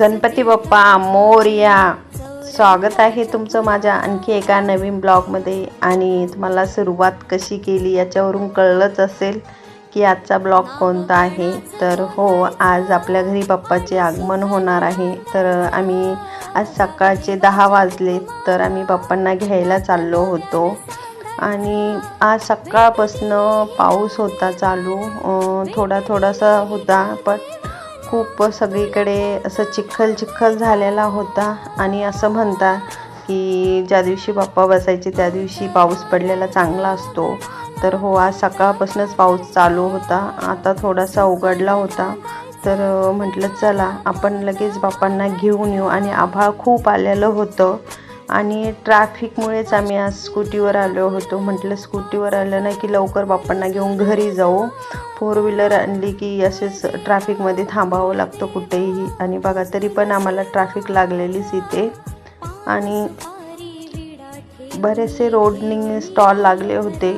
गणपती बाप्पा मोरया. स्वागत आहे तुमचं माझ्या आणखी एका नवीन ब्लॉगमध्ये आणि तुम्हाला सुरुवात कशी केली याच्यावरून कळलंच असेल की आजचा ब्लॉग कोणता आहे. तर हो आज आपल्या घरी बाप्पाचे आगमन होणार आहे. तर आम्ही आज सकाळचे दहा वाजले तर आम्ही बाप्पांना घ्यायला चाललो होतो. आणि आज सकाळपासनं पाऊस होता चालू. थोडा थोडासा होता पण खूप सगळीकडे असं चिखल चिखल झालेला होता. आणि असं म्हणतात की ज्या दिवशी बाप्पा बसायचे त्या दिवशी पाऊस पडलेला चांगला असतो. तर हो आज सकाळपासूनच पाऊस चालू होता. आता थोडासा उघडला होता. तर म्हटलं चला आपण लगेच बाप्पांना घेऊन येऊ. आणि आभाळ खूप आलेलं होतं. आणि ट्रॅफिकमुळेच आम्ही आज स्कूटीवर आलो होतो. म्हटलं स्कूटीवर आलं नाही की लवकर बाप्पांना घेऊन घरी जाऊ. फोर व्हीलर आणली की असेच ट्रॅफिकमध्ये थांबावं लागतं कुठेही. आणि बघा तरी पण आम्हाला ट्रॅफिक लागलेलीच इथे. आणि बरेचसे रोडनिंग स्टॉल लागले होते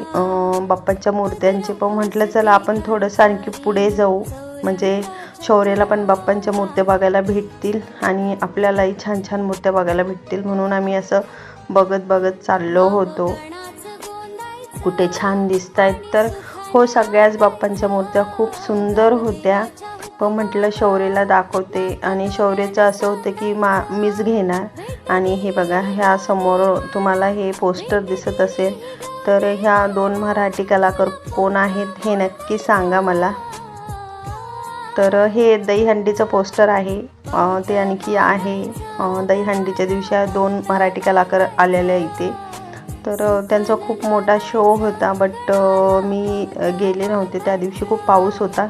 बाप्पाच्या मूर्त्यांचे. पण म्हटलं चला आपण थोडंसं आणखी पुढे जाऊ. म्हणजे शौर्याला पण बाप्पांच्या मूर्त्या बघायला भेटतील आणि आपल्यालाही छान छान मूर्त्या बघायला भेटतील म्हणून आम्ही असं बघत बघत चाललो होतो. कुठे छान दिसत आहेत तर हो सगळ्याच बाप्पांच्या मूर्त्या खूप सुंदर होत्या. पण म्हटलं शौर्यला दाखवते आणि शौर्यचं असं होतं की मा मीच घेणार. आणि हे बघा ह्या समोर तुम्हाला हे पोस्टर दिसत असेल तर ह्या दोन मराठी कलाकार कोण आहेत हे नक्की सांगा मला. तर हे दहीहंडीचं पोस्टर आहे. ते आणखी आहे. दहीहंडीच्या दिवशी दोन मराठी कलाकार आलेले इथे. तर त्यांचा खूप मोठा शो होता बट मी गेले नव्हते. त्या दिवशी खूप पाऊस होता.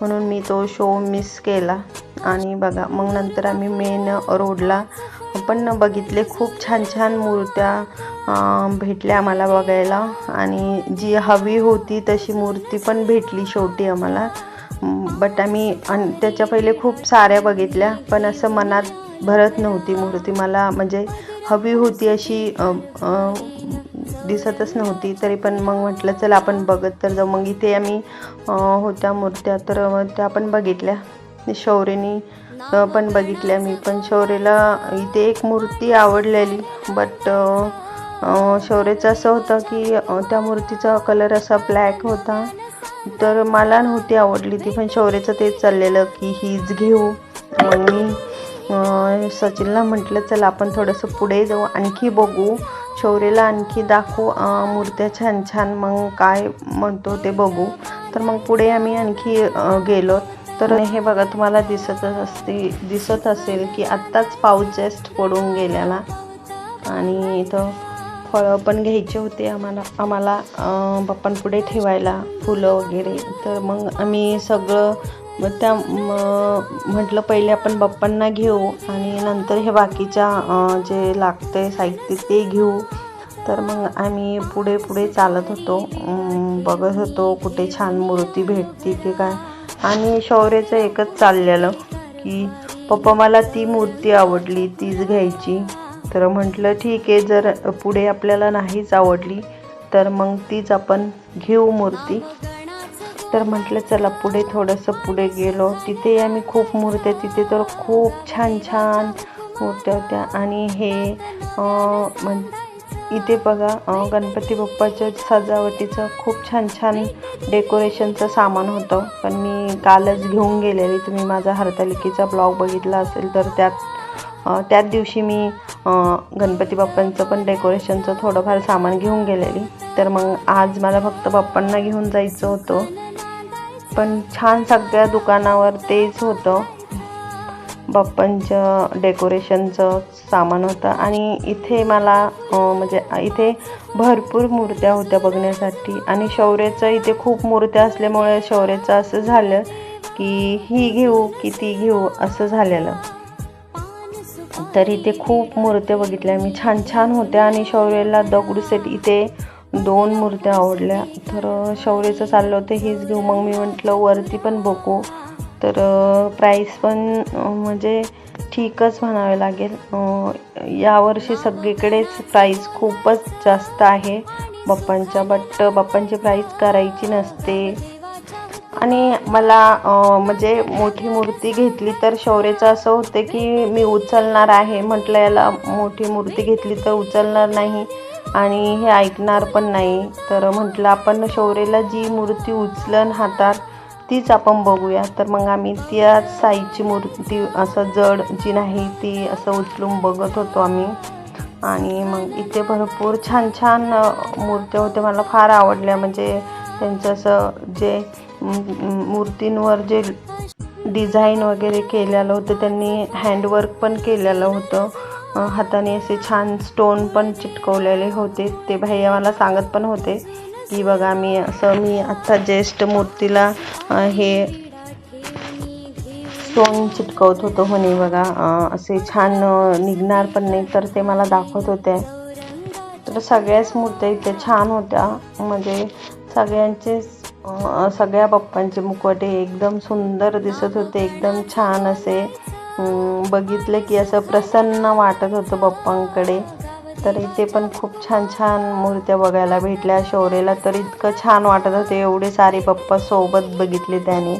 म्हणून मी तो शो मिस केला. आणि बघा मग नंतर आम्ही मेन रोडला पण बघितले खूप छान छान मूर्त्या भेटल्या आम्हाला बघायला. आणि जी हवी होती तशी मूर्ती पण भेटली शेवटी आम्हाला. बट आम्ही आणि त्याच्या पहिले खूप साऱ्या बघितल्या पण असं मनात भरत नव्हती मूर्ती. मला म्हणजे हवी होती अशी दिसतच नव्हती. तरी पण मग म्हटलं चला आपण बघत तर जाऊ. मग इथे आम्ही होत्या मूर्त्या. तर त्या पण बघितल्या. शौर्यनी पण बघितल्या मी. पण शौर्यला इथे एक मूर्ती आवडलेली. बट शौर्यचं असं होतं की त्या मूर्तीचा कलर असा ब्लॅक होता. तर मला नव्हती आवडली ती पण शौर्यचं तेच चाललेलं की हीच घेऊ. मग मी सचिनला म्हटलं चला आपण थोडंसं पुढे जाऊ आणखी बघू. शौर्यला आणखी दाखवू मूर्त्या छान छान मग काय म्हणतो ते बघू. तर मग पुढे आम्ही आणखी गेलो. तर हे बघा तुम्हाला दिसतच असते दिसत असेल की आत्ताच पाऊस जस्ट पडून गेलेला. आणि इथं फळं पण घ्यायचे होते आम्हाला आम्हाला बाप्पांपुढे ठेवायला फुलं वगैरे. तर मग आम्ही सगळं मग त्या म्हटलं पहिले आपण बाप्पांना घेऊ आणि नंतर हे बाकीच्या जे जे लागते साहित्य ते घेऊ. तर मग आम्ही पुढे पुढे चालत होतो. बघत होतो कुठे छान मूर्ती भेटती की काय. आणि शौर्याचं एकच चाललेलं की पप्पा मला ती मूर्ती आवडली तीच घ्यायची. तर म्हटलं ठीक आहे जर पुढे आपल्याला नाहीच आवडली तर मग तीच आपण घेऊ मूर्ती. तर म्हटलं चला पुढे थोडंसं पुढे गेलो. तिथे आम्ही खूप मूर्त्या तिथे तर खूप छान छान मूर्त्या होत्या. आणि हे म्हण इथे बघा गणपती बाप्पाच्या सजावटीचं खूप छान छान डेकोरेशनचं सामान होतं. पण मी कालच घेऊन गेलेली. तुम्ही माझा हरतालिकेचा ब्लॉग बघितला असेल तर त्यात त्याच दिवशी मी गणपती बाप्पांचं पण डेकोरेशनचं थोडंफार सामान घेऊन गेलेली. तर मग आज मला फक्त बाप्पांना घेऊन जायचं होतं. पण छान सगळ्या दुकानावर तेच होतं. बाप्पांचं डेकोरेशनचं सामान होतं. आणि इथे मला म्हणजे इथे भरपूर मूर्त्या होत्या बघण्यासाठी. आणि शौर्याचं इथे खूप मूर्त्या असल्यामुळे शौर्याचं असं झालं की ही घेऊ की ती घेऊ असं झालेलं. तर इथे खूप मूर्त्या बघितल्या. मी छान छान होत्या आणि शौर्यला दगडूसेट इथे दोन मूर्त्या आवडल्या. तर शौर्यचं चाललं होतं हेच घेऊ. मग मी म्हटलं वरती पण बघू. तर प्राईस पण म्हणजे ठीकच म्हणावे लागेल. यावर्षी सगळीकडेच प्राईस खूपच जास्त आहे. बाप्पांच्या बट बाप्पांची प्राईस करायची नसते. आणि मला म्हणजे मोठी मूर्ती घेतली तर शौर्याचं असं होतं की मी उचलणार आहे म्हटलं याला मोठी मूर्ती घेतली तर उचलणार नाही आणि हे ऐकणार पण नाही. तर म्हटलं आपण शौर्याला जी मूर्ती उचलन हातात तीच आपण बघूया. तर मग आम्ही त्या साईची मूर्ती असं जड जी नाही ती असं उचलून बघत होतो आम्ही. आणि मग इथे भरपूर छान छान मूर्त्या होत्या. मला फार आवडल्या. म्हणजे त्यांचं असं जे मूर्तींवर जे डिझाईन वगैरे केलेलं होतं त्यांनी हँडवर्क पण केलेलं होतं. हाताने असे छान स्टोन पण चिटकवलेले होते. ते भैया मला सांगत पण होते की बघा मी असं मी आत्ता ज्येष्ठ मूर्तीला हे स्टोन चिटकवत होतो म्हणे बघा असे छान निघणार पण नाही. तर ते मला दाखवत होते. तर सगळ्याच मूर्त्या इथे छान होत्या. म्हणजे सगळ्यांचेच सगळ्या बाप्पांचे मुखवटे एकदम सुंदर दिसत होते एकदम छान असे. बघितले बघितलं की असं प्रसन्न वाटत होतं बाप्पांकडे तर इथे पण खूप छान छान मूर्त्या बघायला भेटल्या. शौर्यला तर इतकं छान वाटत होते. एवढे सारे बाप्पा सोबत बघितले त्याने.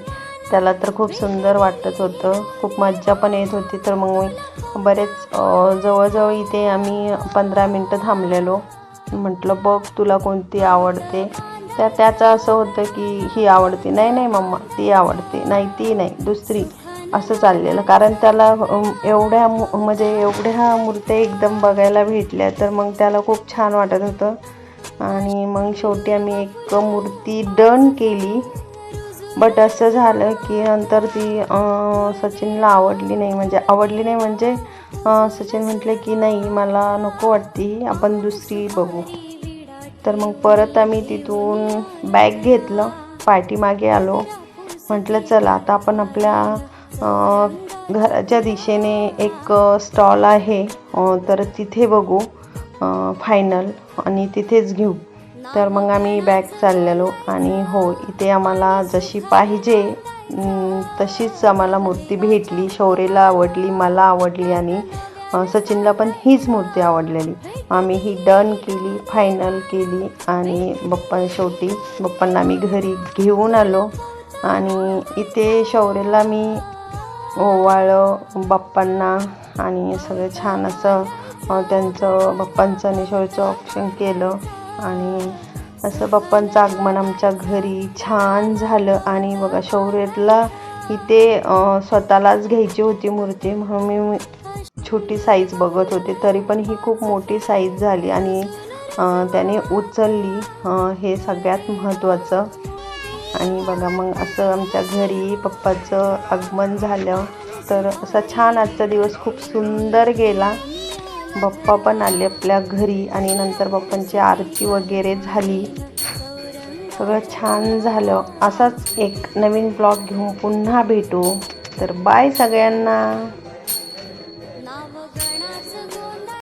त्याला तर खूप सुंदर वाटत होतं. खूप मज्जा पण येत होती. तर मग मी बरेच जवळजवळ इथे आम्ही पंधरा मिनटं थांबलेलो. म्हटलं बघ तुला कोणती आवडते? तर त्याचं असं होतं की ही आवडते. नाही नाही मम्मा ती आवडते. नाही ती नाही. दुसरी. असं चाललेलं. कारण त्याला एवढ्या म्हणजे एवढ्या मूर्त्या एकदम बघायला भेटल्या तर मग त्याला खूप छान वाटत होतं. आणि मग शेवटी आम्ही एक मूर्ती डन केली. बट असं झालं की नंतर ती सचिनला आवडली नाही. म्हणजे आवडली नाही म्हणजे सचिन म्हटले की नाही मला नको वाटती. आपण दुसरी बघू. तर मग परत आम्ही तिथून बॅग घेतलं. पाठीमागे आलो. म्हटलं चला आता आपण आपल्या घराच्या दिशेने एक स्टॉल आहे. तर तिथे बघू फायनल आणि तिथेच घेऊ. तर मग आम्ही बॅग चाललेलो. आणि हो इथे आम्हाला जशी पाहिजे तशीच आम्हाला मूर्ती भेटली. शौर्यला आवडली मला आवडली आणि सचिनला पण हीच मूर्ती आवडलेली. आम्ही ही डन केली फायनल केली आणि बप्पा शेवटी बप्पांना आम्ही घरी घेऊन आलो. आणि इथे शौर्यला मी ओवाळं बाप्पांना आणि सगळं छान असं त्यांचं बाप्पांचं आणि शौर्यचं ऑप्शन केलं. आणि असं बाप्पांचं आगमन आमच्या घरी छान झालं. आणि बघा शौर्यला इथे स्वतःलाच घ्यायची होती मूर्ती म्हणून मी छोटी साईज बघत होते. तरी पण ही खूप मोठी साईज झाली आणि त्याने उचलली. हे सगळ्यात महत्त्वाचं आणि बघा मग असं आमच्या घरी पप्पाचं आगमन झालं. तर असा छान आजचा दिवस खूप सुंदर गेला. बप्पा पण आले आपल्या घरी आणि नंतर बप्पांची आरती वगैरे झाली. सगळं छान झालं. असाच एक नवीन ब्लॉग घेऊन पुन्हा भेटू. तर बाय सगळ्यांना.